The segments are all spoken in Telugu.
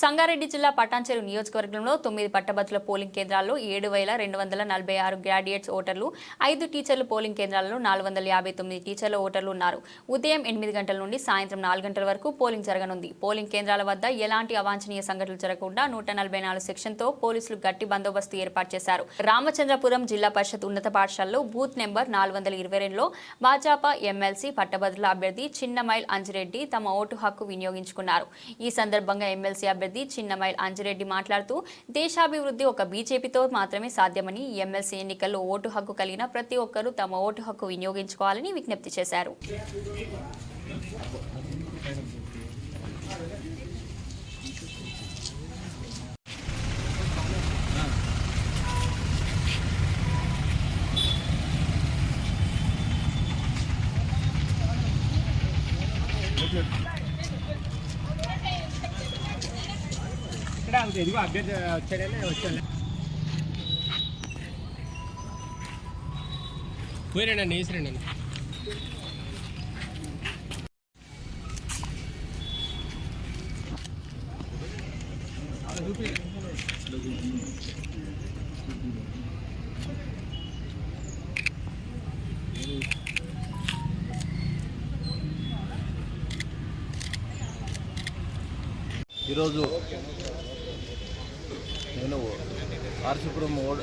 సంగారెడ్డి జిల్లా పటాన్చెరు నియోజకవర్గంలో తొమ్మిది పట్టభద్రుల పోలింగ్ కేంద్రాల్లో ఏడు వేల రెండు వందల నలభై ఆరు గ్రాడ్యుయేట్స్ ఓటర్లు ఐదు టీచర్లు పోలింగ్ కేంద్రాల్లో నాలుగు వందల యాభై తొమ్మిది టీచర్ల ఓటర్లు ఉన్నారు. ఉదయం ఎనిమిది గంటల నుండి సాయంత్రం నాలుగు గంటల వరకు పోలింగ్ జరగనుంది. పోలింగ్ కేంద్రాల వద్ద ఎలాంటి అవాంఛనీయ సంఘటనలు జరగకుండా నూట నలభై నాలుగు సెక్షన్తో పోలీసులు గట్టి బందోబస్తు ఏర్పాటు చేశారు. రామచంద్రపురం జిల్లా పరిషత్ ఉన్నత పాఠశాలలో బూత్ నెంబర్ నాలుగు వందల ఇరవై రెండులో భాజపా ఎమ్మెల్సీ పట్టభద్రుల అభ్యర్థి చిన్నమైల్ అంజిరెడ్డి తమ ఓటు హక్కు వినియోగించుకున్నారు. ఈ సందర్భంగా ఎమ్మెల్సీ అభ్యర్థి చిన్నమైల్ అంజిరెడ్డి మాట్లాడుతూ దేశాభివృద్ధి ఒక బీజేపీతో మాత్రమే సాధ్యమని ఈ ఎమ్మెల్సీ ఎన్నికల్లో ఓటు హక్కు కలిగిన ప్రతి ఒక్కరూ తమ ఓటు హక్కు వినియోగించుకోవాలని విజ్ఞప్తి చేశారు. ఇక్కడ ఆగుతుంది ఇదిగో అభ్యర్థి వచ్చాడలే వచ్చాను పోయిరండి వేసిరండి ఈరోజు నేను ఆర్సీపురం ఓడ్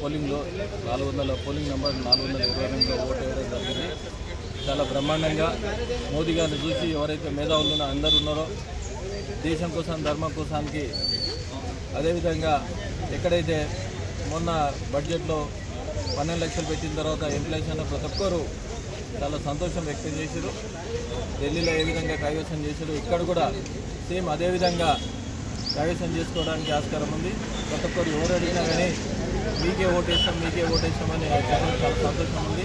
పోలింగ్లో నాలుగు వందల పోలింగ్ నెంబర్ నాలుగు వందల ఇరవై రెండులో ఓటు వేయడం జరిగింది. చాలా బ్రహ్మాండంగా మోదీ గారిని చూసి ఎవరైతే మేధావులు ఉన్నారో అందరు ఉన్నారో దేశం కోసం ధర్మం కోసానికి అదేవిధంగా ఎక్కడైతే మొన్న బడ్జెట్లో పన్నెండు లక్షలు పెట్టిన తర్వాత ఇన్ఫ్లేషన్ ప్రతి ఒక్కరు చాలా సంతోషం వ్యక్తం చేశారు. ఢిల్లీలో ఏ విధంగా కైవసం చేశారు ఇక్కడ కూడా సేమ్ అదేవిధంగా కైవసం చేసుకోవడానికి ఆస్కారం ఉంది. ప్రతి ఒక్కరు ఎవరు అడిగినా కానీ మీకే ఓటేస్తాం మీకే ఓటేస్తామని చెప్పడం చాలా సంతోషం ఉంది.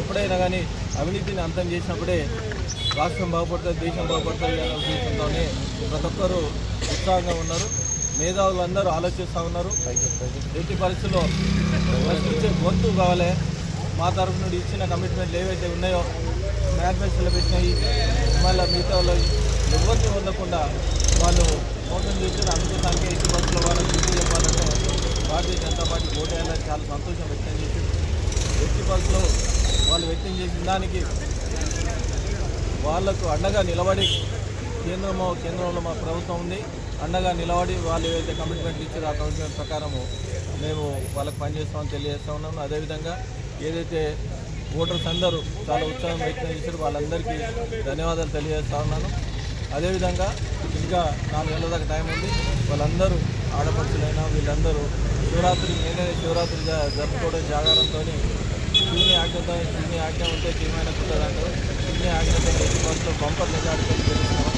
ఎప్పుడైనా కానీ అవినీతిని అంతం చేసినప్పుడే రాష్ట్రం బాగుపడుతుంది దేశం బాగుపడుతుంది అనే ఉద్దేశంతోనే ప్రతి ఒక్కరు ఉత్సాహంగా ఉన్నారు. మేధావులు అందరూ ఆలోచిస్తూ ఉన్నారు. ఎట్టి పరిస్థితుల్లో ప్రశ్నించే గొంతు కావాలి. మా తరఫు నుండి ఇచ్చిన కమిట్మెంట్లు ఏవైతే ఉన్నాయో మేనిఫెస్టోలో పెట్టినాయి మళ్ళీ మిగతా వాళ్ళు ఎవరిని ఉండకుండా వాళ్ళు మోసం చేసి అందుకోసానికి ఎట్టి బస్సులో వాళ్ళకి గుర్తు చెప్పాలంటే భారతీయ జనతా పార్టీ ఓటేయాలని చాలా సంతోషం వ్యక్తం చేసి ఎట్టి బస్సులో వాళ్ళు వ్యక్తం చేసిన దానికి వాళ్ళకు అండగా నిలబడి కేంద్రమో కేంద్రంలో మా ప్రభుత్వం ఉంది. అండగా నిలబడి వాళ్ళు ఏవైతే కమిట్మెంట్ ఇచ్చారో ఆ కమిట్మెంట్ ప్రకారము మేము వాళ్ళకి పనిచేస్తామని తెలియజేస్తా ఉన్నాము. అదేవిధంగా ఏదైతే ఓటర్స్ అందరూ చాలా ఉత్సాహం వ్యక్తం చేశారు వాళ్ళందరికీ ధన్యవాదాలు తెలియజేస్తా ఉన్నాను. అదేవిధంగా ఇంకా నాలుగు నెలల దాకా టైం ఉంది. వాళ్ళందరూ ఆడపడుచులైనా వీళ్ళందరూ శివరాత్రి నేనే శివరాత్రి జరుపుకోవడం జాగారంతో శివుని ఆజ్ఞతో శివుని ఆజ్ఞ ఉంటే శివమైన కుదరదు శివుని ఆజ్ఞతో ఫస్ట్ బంపర్ మెజార్టీతో గెలుస్తున్నాం